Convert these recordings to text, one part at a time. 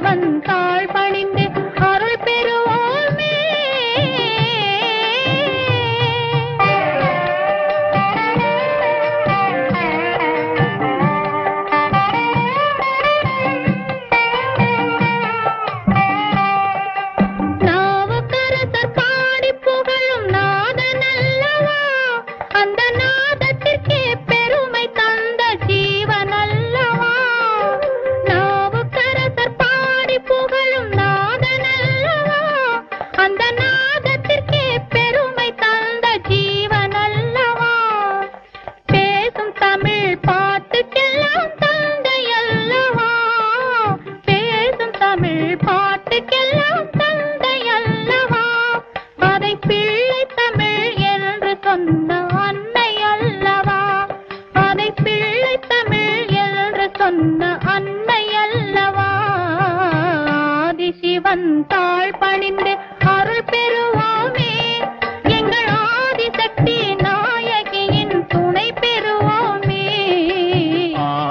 ಬಂತ சொன்ன அன்னை அல்லவா ஆதிசிவன் தாழ் பணிந்து அருள் பெறுவான்.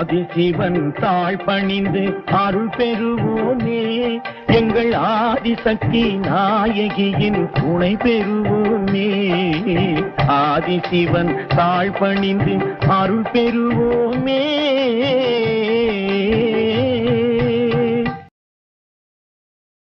ஆதிசிவன் தாழ் பணிந்து அருள் பெறுவோனே. எங்கள் ஆதிசக்தி நாயகியின் துணை பெறுவோமே ஆதிசிவன் தாழ் பணிந்து அருள் பெறுவோமே